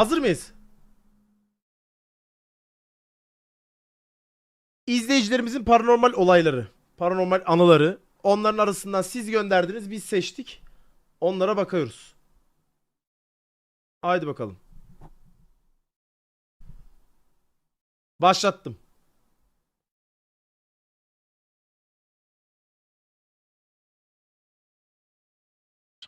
Hazır mıyız? İzleyicilerimizin paranormal olayları, paranormal anıları. Onların arasından siz gönderdiniz, biz seçtik. Onlara bakıyoruz. Haydi bakalım. Başlattım.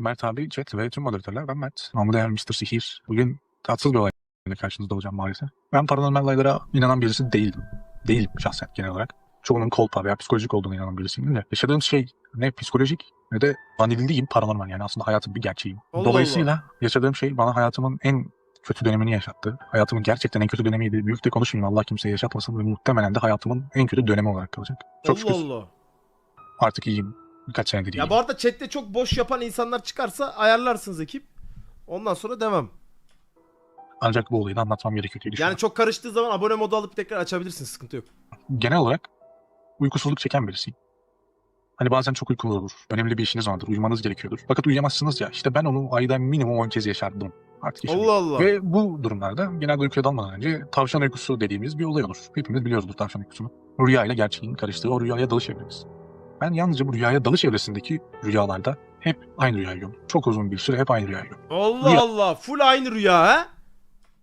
Mert abi, Chat ve tüm moderatörler ben Mert. Namı değer Mr. Sihir. Bugün tatsız bir olayla karşınızda olacağım maalesef. Ben paranormal olaylara inanan birisi değildim. Değilim şahsen genel olarak. Çoğunun kolpa veya psikolojik olduğuna inanan birisiyim de. Yaşadığım şey ne psikolojik ne de zannedildiğim paranormal yani aslında hayatın bir gerçeği. Allah Dolayısıyla yaşadığım şey bana hayatımın en kötü dönemini yaşattı. Hayatımın gerçekten en kötü dönemiydi. Büyük de konuşmayayım Allah kimseye yaşatmasın ve muhtemelen de hayatımın en kötü dönemi olarak kalacak. Çok Allah şükür Allah. artık iyiyim. Birkaç senedir iyiyim. Ya bu arada chatte çok boş yapan insanlar çıkarsa ayarlarsınız ekip. Ondan sonra devam. Ancak bu olayı da anlatmam gerekiyor diye düşünüyorum. Yani çok karıştığı zaman abone modu alıp tekrar açabilirsin. Sıkıntı yok. genel olarak uykusuzluk çeken birisiyim. Hani bazen çok uyku olur. Önemli bir işiniz vardır. Uyumanız gerekiyordur. Fakat uyuyamazsınız ya. İşte ben onu ayda minimum 10 kez yaşardım. Artık yaşadım. Allah Allah. Ve bu durumlarda genelde uykuya dalmadan önce tavşan uykusu dediğimiz bir olay olur. Hepimiz biliyoruz bu tavşan uykusunu. Rüya ile gerçeğin karıştığı o rüyaya dalış evremiz. Ben yalnızca bu rüyaya dalış evresindeki rüyalarda hep aynı rüyayı görüyorum. Çok uzun bir süre hep aynı rüyayı görüyorum. Allah Rüya. Allah. Full aynı rüya ha?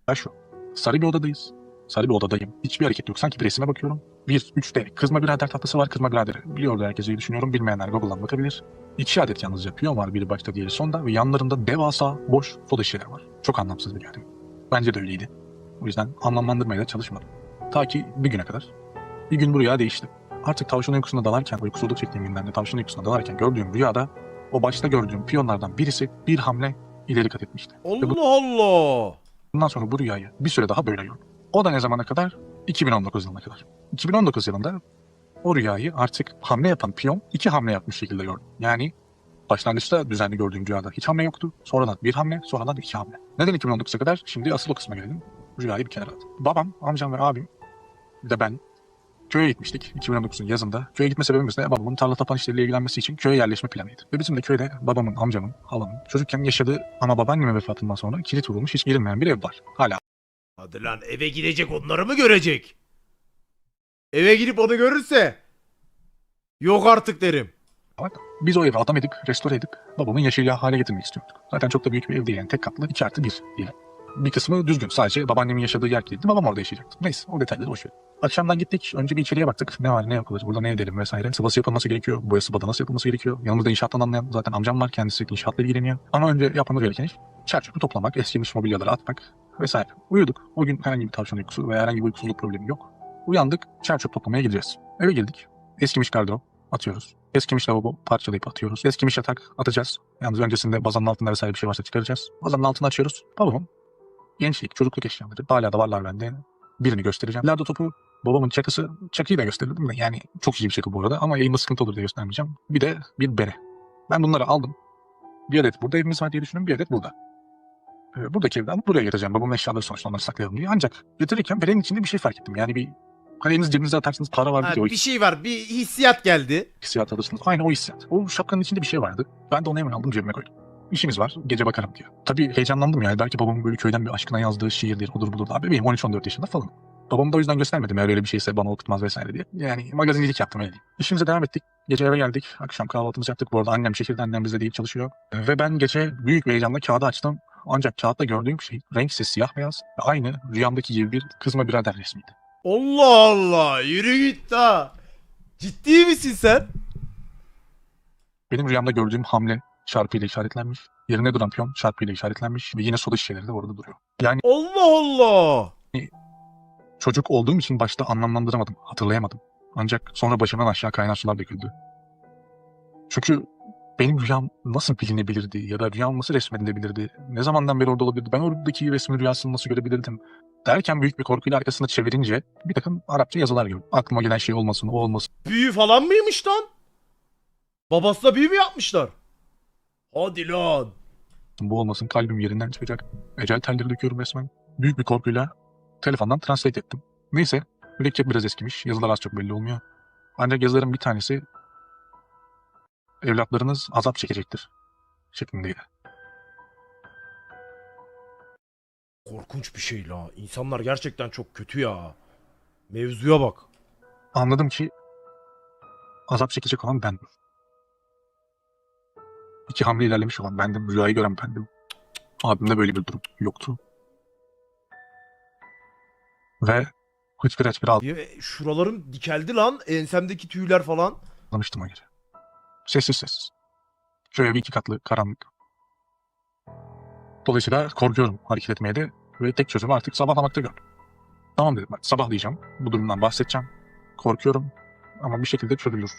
Ya şu. Sarı bir odadayız. Sarı bir odadayım. Hiçbir hareket yok. Sanki bir resime bakıyorum. Bir, üçte kızma birader tahtası var. Kızma birader biliyordu herkes diye düşünüyorum. Bilmeyenler Google'dan bakabilir. İki adet yalnızca piyon var. Biri başta diğeri sonda. Ve yanlarında devasa boş soda şişeler var. Çok anlamsız bir yerde. Bence de öyleydi. O yüzden anlamlandırmaya da çalışmadım. Ta ki bir güne kadar. Bir gün bu rüya değişti. Artık tavşan uykusuna dalarken, uykusuzluk çektiğim günlerde tavşan uykusuna dalarken gördüğüm rüyada o başta gördüğüm piyonlardan birisi bir hamle ileri kat etmişti. Allah Allah. Bundan sonra bu rüyayı bir süre daha böyle gördüm. O da ne zamana kadar? 2019 yılına kadar. 2019 yılında o rüyayı artık hamle yapan piyon iki hamle yapmış şekilde gördüm. Yani başlangıçta düzenli gördüğüm rüyada hiç hamle yoktu. Sonradan bir hamle, sonradan iki hamle. Neden 2019'a kadar? Şimdi asıl o kısma gelelim. Rüyayı bir kenara at. Babam, amcam ve abim de ben köye gitmiştik 2019'un yazında. Köye gitme sebebimiz de babamın tarla tapan işleriyle ilgilenmesi için köye yerleşme planıydı. Ve bizim de köyde babamın, amcamın, halamın çocukken yaşadığı ama babaannemin vefatından sonra kilit vurulmuş hiç girilmeyen bir ev var. Hala Hadi lan eve gidecek onları mı görecek? Eve girip onu görürse yok artık derim. var. Biz o evi adam edip, restore edip babamın yaşayacağı hale getirmek istiyorduk. Zaten çok da büyük bir ev değil yani tek katlı 2 artı 1 diyelim. Bir kısmı düzgün. Sadece babaannemin yaşadığı yer kilitli. Babam orada yaşayacaktı. Neyse o detayları boş ver. Akşamdan gittik. Önce bir içeriye baktık. Ne var ne yapılır. Burada ne edelim vesaire. Sıvası yapılması gerekiyor. Boya sıvada nasıl yapılması gerekiyor. Yanımızda inşaattan anlayan zaten amcam var. Kendisi inşaatla ilgileniyor. Ama önce yapmamız gereken iş çerçöpü toplamak, eskimiş mobilyaları atmak vesaire. Uyuduk. O gün herhangi bir tavşan uykusu veya herhangi bir uykusuzluk problemi yok. Uyandık. Çerçöp toplamaya gideceğiz. Eve girdik. Eskimiş gardırop atıyoruz. Eskimiş lavabo parçalayıp atıyoruz. Eskimiş yatak atacağız. Yalnız öncesinde bazanın altında vesaire bir şey varsa çıkaracağız. Bazanın altını açıyoruz. Babamın gençlik, çocukluk eşyaları. Hala da varlar bende. Birini göstereceğim. Larda topu babamın çakısı. Çakıyı da gösterirdim de yani çok iyi bir çakı bu arada ama yayında sıkıntı olur diye göstermeyeceğim. Bir de bir bere. Ben bunları aldım. Bir adet burada evimiz var diye düşünüyorum. Bir adet burada. Ee, buradaki evden buraya getireceğim. Babamın eşyaları sonuçta onları saklayalım diye. Ancak getirirken berenin içinde bir şey fark ettim. Yani bir hani eliniz cebinize atarsınız para var o bir şey var bir hissiyat geldi. hissiyat alırsınız. Aynı o hissiyat. O şapkanın içinde bir şey vardı. Ben de onu hemen aldım cebime koydum. İşimiz var. Gece bakarım diyor. Tabii heyecanlandım yani. Belki babamın böyle köyden bir aşkına yazdığı şiirdir, odur budur. Daha bebeğim 13-14 yaşında falan. Babamı da o yüzden göstermedim eğer öyle bir şeyse bana okutmaz vesaire diye. Yani magazincilik yaptım öyle diyeyim. İşimize devam ettik. Gece eve geldik. Akşam kahvaltımızı yaptık. Bu arada annem şehirde annem bizde değil çalışıyor. Ve ben gece büyük bir heyecanla kağıdı açtım. Ancak kağıtta gördüğüm şey renk ise siyah beyaz. Aynı rüyamdaki gibi bir kızma birader resmiydi. Allah Allah yürü git ha. Ciddi misin sen? Benim rüyamda gördüğüm hamle çarpıyla işaretlenmiş. Yerine duran piyon çarpıyla işaretlenmiş. Ve yine soda şişeleri de orada duruyor. Yani Allah Allah. çocuk olduğum için başta anlamlandıramadım, hatırlayamadım. Ancak sonra başımdan aşağı kaynar sular döküldü. Çünkü benim rüyam nasıl bilinebilirdi ya da rüyam nasıl resmedilebilirdi? Ne zamandan beri orada olabilirdi? Ben oradaki resmin rüyasını nasıl görebilirdim? Derken büyük bir korkuyla arkasını çevirince bir takım Arapça yazılar gördüm. Aklıma gelen şey olmasın, o olmasın. Büyü falan mıymış lan? Babasına büyü mü yapmışlar? Hadi lan. Bu olmasın kalbim yerinden çıkacak. Ecel telleri döküyorum resmen. Büyük bir korkuyla telefondan translate ettim. Neyse mürekkep biraz eskimiş. Yazılar az çok belli olmuyor. Ancak yazıların bir tanesi evlatlarınız azap çekecektir şeklindeydi. Korkunç bir şey la. İnsanlar gerçekten çok kötü ya. Mevzuya bak. Anladım ki azap çekecek olan bendim. İki hamle ilerlemiş olan bendim. Rüyayı gören bendim. Abimde böyle bir durum yoktu. Ve hıçkıra hıçkıra Bir- Şuralarım dikeldi lan. Ensemdeki tüyler falan. ağlamıştım gece. Sessiz sessiz. Şöyle bir iki katlı karanlık. Dolayısıyla korkuyorum hareket etmeye de ve tek çözümü artık sabahlamakta gördüm. Tamam dedim ben sabahlayacağım. Bu durumdan bahsedeceğim. Korkuyorum ama bir şekilde çözülür.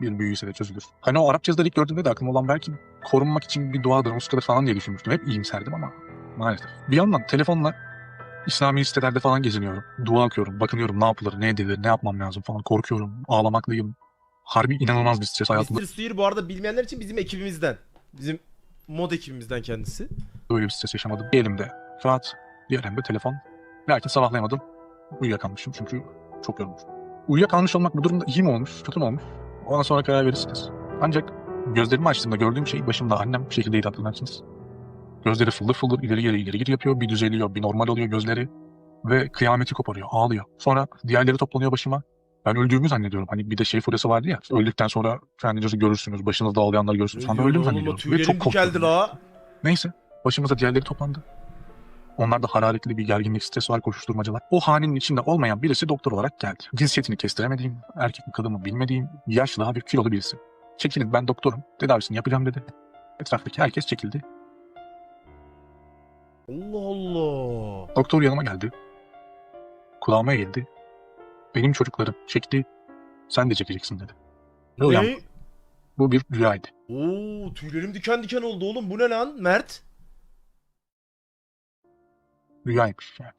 Bir büyüyse de çözülür. Hani o Arapça yazıları ilk gördüğümde de aklıma olan belki korunmak için bir duadır, muskadır falan diye düşünmüştüm. Hep iyimserdim ama maalesef. Bir yandan telefonla İslami sitelerde falan geziniyorum. Dua okuyorum, bakınıyorum ne yapılır, ne edilir, ne yapmam lazım falan. Korkuyorum, ağlamaklıyım. Harbi inanılmaz bir stres hayatımda. Mr. Steer bu arada bilmeyenler için bizim ekibimizden. Bizim mod ekibimizden kendisi. Böyle bir stres yaşamadım. Bir elimde kağıt, diğer elimde telefon. Lakin sabahlayamadım. Uyuyakalmışım çünkü çok yorulmuşum. Uyuyakalmış olmak bu durumda iyi mi olmuş, kötü mü olmuş? Ondan sonra karar verirsiniz. Ancak gözlerimi açtığımda gördüğüm şey başımda annem bir şekildeydi hatırlarsınız. Gözleri fıldır fıldır ileri geri ileri geri yapıyor. Bir düzeliyor, bir normal oluyor gözleri. Ve kıyameti koparıyor, ağlıyor. Sonra diğerleri toplanıyor başıma. Ben öldüğümü zannediyorum. Hani bir de şey furyası vardı ya. Öldükten sonra kendinizi görürsünüz, başınızda ağlayanlar görürsünüz. Sonra öldüm zannediyorum. Ve çok korktum. dikeldi la. Neyse. Başımıza diğerleri toplandı. Onlar da hararetli bir gerginlik, stres var, koşuşturmacalar. O hanenin içinde olmayan birisi doktor olarak geldi. Cinsiyetini kestiremediğim, erkek mi kadın mı bilmediğim, yaşlı, hafif kilolu birisi. Çekilin ben doktorum, tedavisini yapacağım dedi. Etraftaki herkes çekildi. Allah Allah. Doktor yanıma geldi. Kulağıma eğildi. Benim çocuklarım çekti, sen de çekeceksin dedi. Ne? uyandım. Bu bir rüyaydı. Oo tüylerim diken diken oldu oğlum. Bu ne lan Mert? Rüyaymış yani.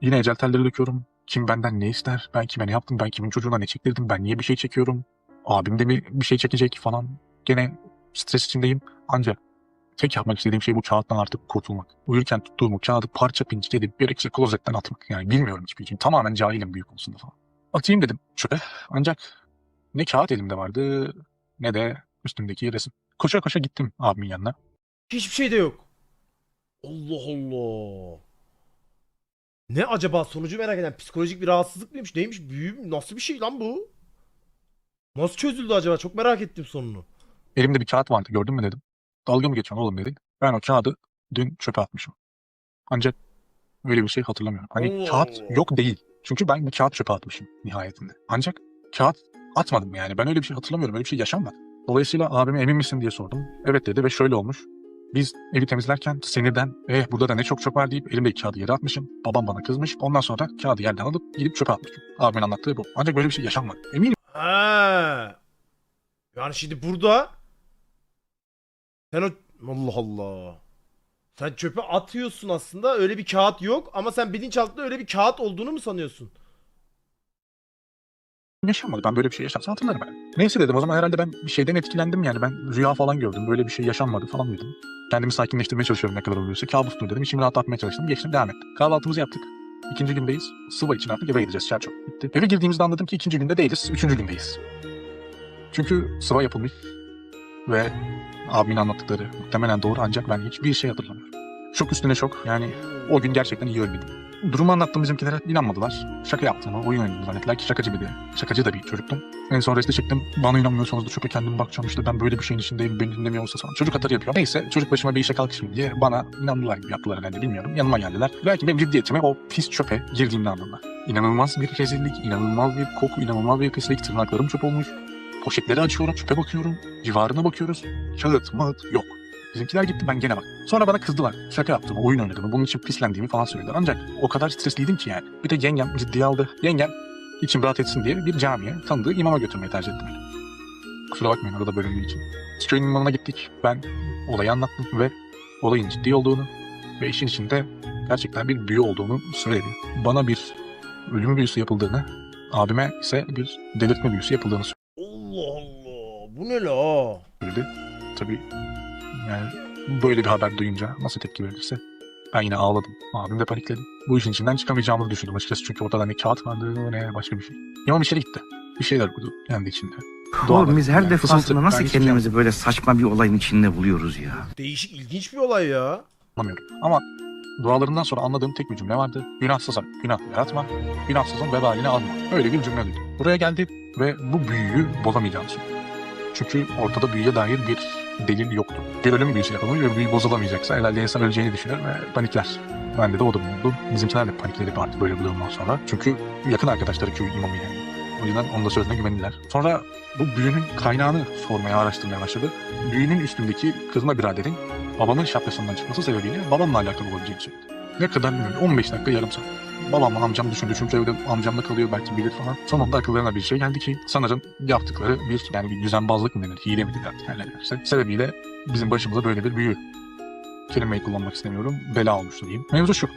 Yine ecel telleri döküyorum. Kim benden ne ister? Ben kime ne yaptım? Ben kimin çocuğuna ne çektirdim? Ben niye bir şey çekiyorum? Abim de mi bir şey çekecek falan. Gene stres içindeyim. Ancak tek yapmak istediğim şey bu kağıttan artık kurtulmak. Uyurken tuttuğum kağıdı parça pinç edip gerekirse klozetten atmak. Yani bilmiyorum hiçbir şey. Tamamen cahilim büyük konusunda falan. Atayım dedim çöpe. Ancak ne kağıt elimde vardı ne de üstümdeki resim. Koşa koşa gittim abimin yanına. Hiçbir şey de yok. Allah Allah. Ne acaba sonucu merak eden psikolojik bir rahatsızlık mıymış? Neymiş? Büyü mü? Nasıl bir şey lan bu? Nasıl çözüldü acaba? Çok merak ettim sonunu. Elimde bir kağıt vardı gördün mü dedim. Dalga mı geçiyorsun oğlum dedi. Ben o kağıdı dün çöpe atmışım. Ancak öyle bir şey hatırlamıyorum. Hani Allah kağıt Allah. yok değil. Çünkü ben bir kağıt çöpe atmışım nihayetinde. Ancak kağıt atmadım yani. Ben öyle bir şey hatırlamıyorum. Öyle bir şey yaşanmadı. Dolayısıyla abime emin misin diye sordum. Evet dedi ve şöyle olmuş. Biz evi temizlerken sinirden eh burada da ne çok çok var deyip elimdeki kağıdı yere atmışım. Babam bana kızmış. Ondan sonra kağıdı yerden alıp gidip çöpe atmışım. Abimin anlattığı bu. Ancak böyle bir şey yaşanmadı. Eminim Ha. Yani şimdi burada sen o Allah Allah. Sen çöpe atıyorsun aslında. Öyle bir kağıt yok ama sen bilinçaltında öyle bir kağıt olduğunu mu sanıyorsun? Yaşanmadı. Ben böyle bir şey yaşarsam hatırlarım ben. Neyse dedim o zaman herhalde ben bir şeyden etkilendim yani. Ben rüya falan gördüm. Böyle bir şey yaşanmadı falan dedim. Kendimi sakinleştirmeye çalışıyorum ne kadar oluyorsa. Kabustur dedim. İçimi rahatlatmaya çalıştım. Geçtim devam ettim. Kahvaltımızı yaptık. İkinci gündeyiz. Sıva için artık eve gideceğiz. Çerçok bitti. Eve girdiğimizde anladım ki ikinci günde değiliz. Üçüncü gündeyiz. Çünkü sıva yapılmış. Ve abimin anlattıkları muhtemelen doğru ancak ben hiçbir şey hatırlamıyorum. Şok üstüne şok. Yani o gün gerçekten iyi ölmedim. Durumu anlattım bizimkilere inanmadılar. Şaka yaptığımı, oyun oynadığımı zannettiler ki şakacı bir de. Şakacı da bir çocuktum. En son resti çıktım. Bana inanmıyorsanız da çöpe kendim bakacağım işte ben böyle bir şeyin içindeyim beni dinlemiyor musunuz falan. Çocuk atarı yapıyor. Neyse çocuk başıma bir işe kalkışmayayım diye bana inandılar gibi yaptılar herhalde bilmiyorum. Yanıma geldiler. Belki benim ciddiyetime o pis çöpe girdiğimde anladılar. İnanılmaz bir rezillik, inanılmaz bir koku, inanılmaz bir pislik. Tırnaklarım çöp olmuş. Poşetleri açıyorum, çöpe bakıyorum. Civarına bakıyoruz. Kağıt, mağıt yok. Bizimkiler gitti ben gene bak. Sonra bana kızdılar. Şaka yaptığımı, oyun oynadığımı, bunun için pislendiğimi falan söylediler. Ancak o kadar stresliydim ki yani. Bir de yengem ciddiye aldı. Yengem içim rahat etsin diye bir camiye tanıdığı imama götürmeyi tercih ettim. Kusura bakmayın arada bölündüğü için. Köyün imamına gittik. Ben olayı anlattım ve olayın ciddi olduğunu ve işin içinde gerçekten bir büyü olduğunu söyledi. Bana bir ölüm büyüsü yapıldığını, abime ise bir delirtme büyüsü yapıldığını Allah Allah. Bu ne la? söyledi. Tabii yani böyle bir haber duyunca nasıl tepki verirse ben yine ağladım. Abim de panikledi. Bu işin içinden çıkamayacağımızı düşündüm açıkçası çünkü ortada ne kağıt vardı ne başka bir şey. İmam içeri gitti. Bir şeyler okudu kendi içinde. Oğlum biz her Yani defasında nasıl hiçbir şey kendimizi böyle saçma bir olayın içinde buluyoruz ya? Değişik ilginç bir olay ya. anlamıyorum. Ama dualarından sonra anladığım tek bir cümle vardı. Günahsıza günah yaratma, günahsızın vebalini alma. Öyle bir cümle duydum. Buraya geldi ve bu büyüyü bozamayacağını söyledi. Çünkü ortada büyüye dair bir delil yoktu. Bir ölüm büyüsü yapılmış ve büyü bozulamayacaksa herhalde insan öleceğini düşünür ve panikler. Bende de o durum oldu. Bizimkiler de panikledi artık böyle bir durumdan sonra. Çünkü yakın arkadaşları köy imamı yani. O yüzden onun da sözüne güvendiler. Sonra bu büyünün kaynağını sormaya, araştırmaya başladı. Büyünün üstündeki kızma biraderin babamın şapkasından çıkması sebebiyle babamla alakalı olabileceğini söyledi. Ne kadar bilmiyorum. 15 dakika yarım saat. Babamla amcam düşündü çünkü evde amcamla kalıyor belki bilir falan. Sonunda akıllarına bir şey geldi ki sanırım yaptıkları bir yani bir düzenbazlık mı denir, hile mi denir her ne derse. Sebebiyle bizim başımıza böyle bir büyü kelimeyi kullanmak istemiyorum. Bela olmuştu diyeyim. Mevzu şu.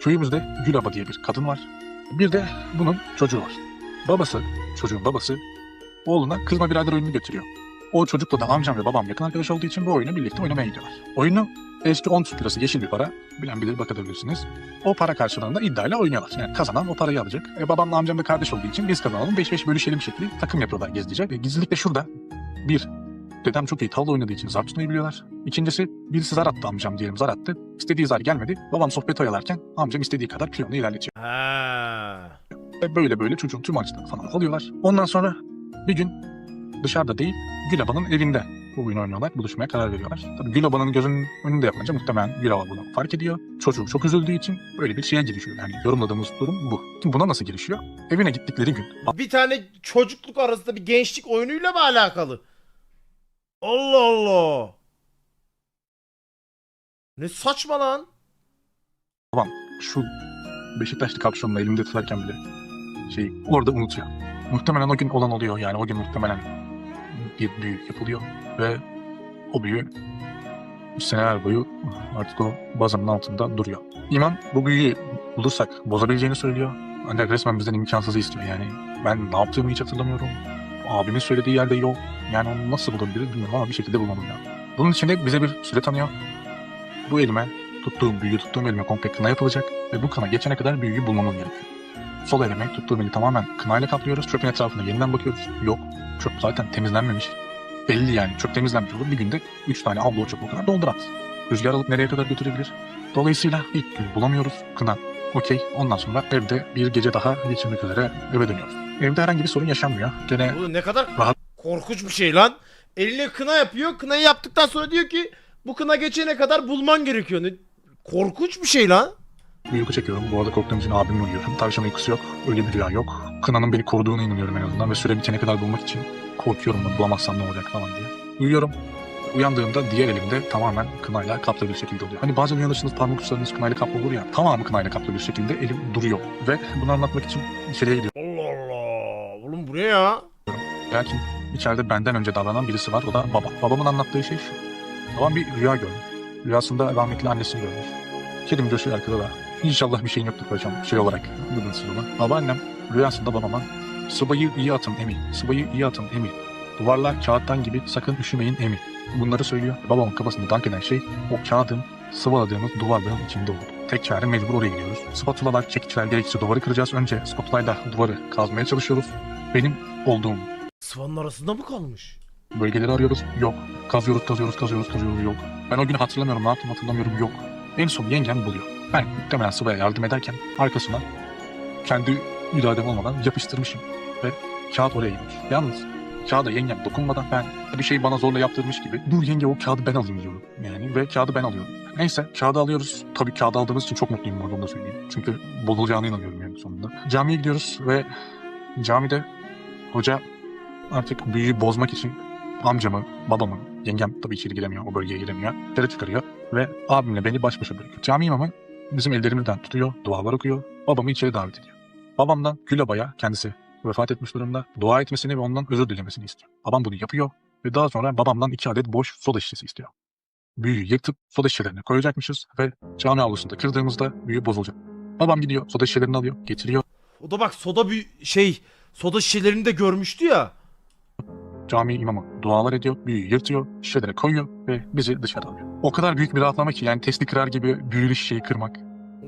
Köyümüzde Gülaba diye bir kadın var. Bir de bunun çocuğu var. Babası, çocuğun babası oğluna kızma birader oyununu götürüyor. O çocukla da amcam ve babam yakın arkadaş olduğu için bu oyunu birlikte oynamaya gidiyorlar. Oyunu eski 10 Türk lirası yeşil bir para. Bilen bilir bakabilirsiniz. O para karşılığında iddiayla oynuyorlar. Yani kazanan o parayı alacak. E, babamla amcam da kardeş olduğu için biz kazanalım 5-5 bölüşelim şekli takım yapıyorlar gizlice. E, gizlilik de şurada. Bir, dedem çok iyi tavla oynadığı için zar tutmayı biliyorlar. İkincisi, birisi zar attı amcam diyelim zar attı. İstediği zar gelmedi. Babam sohbet oyalarken amcam istediği kadar piyonu ilerletiyor. Ha. Ve böyle böyle çocuğun tüm harçlığını falan alıyorlar. Ondan sonra bir gün dışarıda değil Gülaba'nın evinde bu oyunu oynuyorlar. Buluşmaya karar veriyorlar. Tabii Gülaba'nın gözünün önünde yapınca muhtemelen Gülaba bunu fark ediyor. Çocuğu çok üzüldüğü için böyle bir şeye girişiyor. Yani yorumladığımız durum bu. Şimdi buna nasıl girişiyor? Evine gittikleri gün Bir tane çocukluk arasında bir gençlik oyunuyla mı alakalı? Allah Allah. Ne saçma lan. şu Beşiktaşlı kapşonla elimde tutarken bile şey orada unutuyor. Muhtemelen o gün olan oluyor yani o gün muhtemelen bir büyü yapılıyor ve o büyü seneler boyu artık o bazanın altında duruyor. İman bu büyüyü bulursak bozabileceğini söylüyor. Ancak resmen bizden imkansızı istiyor yani. Ben ne yaptığımı hiç hatırlamıyorum. Abimin söylediği yerde yok. Yani onu nasıl bulabiliriz bilmiyorum ama bir şekilde bulmamız lazım. Bunun için de bize bir süre tanıyor. Bu elime tuttuğum büyüyü tuttuğum elime komple kına yapılacak ve bu kına geçene kadar büyüyü bulmamız gerekiyor. Sol elime tuttuğum eli tamamen kınayla kaplıyoruz. Çöpün etrafına yeniden bakıyoruz. Yok. Çöp zaten temizlenmemiş. Belli yani çöp temizlenmiş olur. Bir günde 3 tane ablo çöp o kadar dolduramaz. Rüzgar alıp nereye kadar götürebilir? Dolayısıyla ilk gün bulamıyoruz kına. Okey. Ondan sonra evde bir gece daha geçirmek üzere eve dönüyoruz. Evde herhangi bir sorun yaşanmıyor. Gene Oğlum ne kadar Rahat. korkunç bir şey lan. Eline kına yapıyor. Kınayı yaptıktan sonra diyor ki bu kına geçene kadar bulman gerekiyor. Ne? Korkunç bir şey lan. bir uyku çekiyorum. Bu arada korktuğum için abimle uyuyorum. Tavşan uykusu yok. Öyle bir rüya yok. Kınanın beni koruduğuna inanıyorum en azından. Ve süre bitene kadar bulmak için korkuyorum bunu bulamazsam ne olacak falan diye. Uyuyorum. Uyandığımda diğer elimde tamamen kınayla kaplı bir şekilde oluyor. Hani bazen uyanırsınız parmak uçlarınız kınayla kaplı olur ya. Tamamı kınayla kaplı bir şekilde elim duruyor. Ve bunu anlatmak için içeriye gidiyorum. Allah Allah. Oğlum bu ne ya? Lakin içeride benden önce davranan birisi var. O da baba. Babamın anlattığı şey şu. Babam bir rüya görmüş. Rüyasında rahmetli annesini görmüş. Kedim coşuyor arkada da. İnşallah bir şeyin yoktur hocam. Şey olarak. Siz ona. Babaannem rüyasında babama sıvayı iyi atın emi. Sıvayı iyi atın emi. Duvarlar kağıttan gibi sakın üşümeyin emi. Bunları söylüyor. Babamın kafasında dank eden şey o kağıdın sıvaladığımız duvarların içinde oldu. Tek çare mecbur oraya gidiyoruz. Spatulalar, çekiçler gerekirse duvarı kıracağız. Önce spatulayla duvarı kazmaya çalışıyoruz. Benim olduğum Sıvanın arasında mı kalmış? Bölgeleri arıyoruz. Yok. Kazıyoruz, kazıyoruz, kazıyoruz, kazıyoruz. Yok. Ben o günü hatırlamıyorum. Ne yaptım hatırlamıyorum. Yok. En son yengem buluyor. Ben muhtemelen sıvaya yardım ederken arkasına kendi iradem olmadan yapıştırmışım. Ve kağıt oraya gitmiş. Yalnız kağıda yengem dokunmadan ben bir şey bana zorla yaptırmış gibi dur yenge o kağıdı ben alayım diyorum. Yani ve kağıdı ben alıyorum. Neyse kağıdı alıyoruz. Tabii kağıdı aldığımız için çok mutluyum bu arada onu da söyleyeyim. Çünkü bozulacağına inanıyorum yani sonunda. Camiye gidiyoruz ve camide hoca artık büyüyü bozmak için amcamı, babamı, yengem tabii içeri giremiyor, o bölgeye giremiyor. Dışarı çıkarıyor ve abimle beni baş başa bırakıyor. Cami imamı bizim ellerimizden tutuyor, dualar okuyor, babamı içeri davet ediyor. Babamdan Gülaba'ya kendisi vefat etmiş durumda dua etmesini ve ondan özür dilemesini istiyor. Babam bunu yapıyor ve daha sonra babamdan iki adet boş soda şişesi istiyor. Büyüyü yırtıp soda şişelerine koyacakmışız ve cami avlusunda kırdığımızda büyü bozulacak. Babam gidiyor, soda şişelerini alıyor, getiriyor. O da bak soda bir şey soda şişelerini de görmüştü ya. Cami imamı dualar ediyor, büyüyü yırtıyor, şişelere koyuyor ve bizi dışarı alıyor. O kadar büyük bir rahatlama ki yani testi kırar gibi büyülü şişeyi kırmak.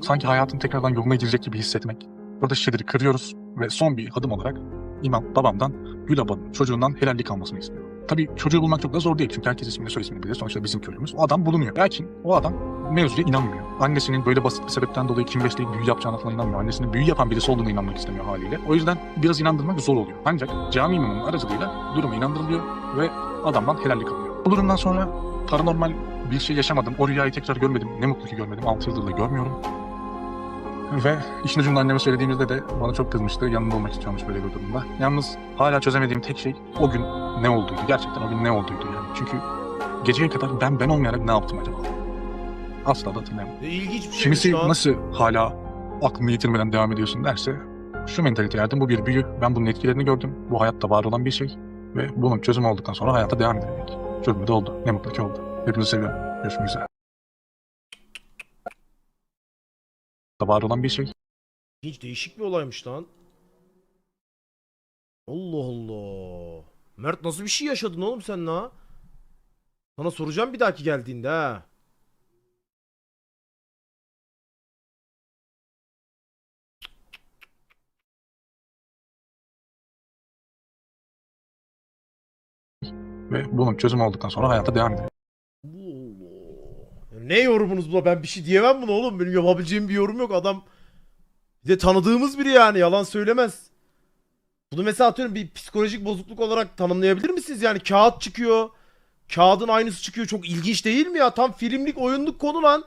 Sanki hayatın tekrardan yoluna girecek gibi hissetmek. Burada şişeleri kırıyoruz ve son bir adım olarak imam babamdan Gül ablanın çocuğundan helallik almasını istiyor. Tabii çocuğu bulmak çok da zor değil çünkü herkes ismini soy bilir. Sonuçta bizim köylümüz. O adam bulunuyor. Lakin o adam mevzuya inanmıyor. Annesinin böyle basit bir sebepten dolayı kim besleyip büyü yapacağına falan inanmıyor. Annesinin büyü yapan birisi olduğuna inanmak istemiyor haliyle. O yüzden biraz inandırmak zor oluyor. Ancak cami imamının aracılığıyla durumu inandırılıyor ve adamdan helallik alıyor. Bu durumdan sonra paranormal bir şey yaşamadım. O rüyayı tekrar görmedim. Ne mutlu ki görmedim. 6 yıldır da görmüyorum. Ve işin ucunda anneme söylediğimizde de bana çok kızmıştı. Yanında olmak istiyormuş böyle bir durumda. Yalnız hala çözemediğim tek şey o gün ne olduydu. Gerçekten o gün ne olduydu yani. Çünkü geceye kadar ben ben olmayarak ne yaptım acaba? Asla da hatırlayamam. Ne ilginç bir şey Kimisi nasıl hala aklını yitirmeden devam ediyorsun derse şu mentalite yardım bu bir büyü. Ben bunun etkilerini gördüm. Bu hayatta var olan bir şey. Ve bunun çözümü olduktan sonra hayata devam edebilmek. Çözümü de oldu. Ne mutlu ki oldu. Hepinizi seviyorum. Görüşmek üzere. Da var olan bir şey. Hiç değişik bir olaymış lan. Allah Allah. Mert nasıl bir şey yaşadın oğlum sen la? Sana soracağım bir dahaki geldiğinde ha. Ve bunun çözümü olduktan sonra hayata devam edebilmek. Ne yorumunuz bu? Ben bir şey diyemem buna oğlum. Benim yapabileceğim bir yorum yok. Adam bir de tanıdığımız biri yani. Yalan söylemez. Bunu mesela atıyorum bir psikolojik bozukluk olarak tanımlayabilir misiniz? Yani kağıt çıkıyor. Kağıdın aynısı çıkıyor. Çok ilginç değil mi ya? Tam filmlik oyunluk konu lan.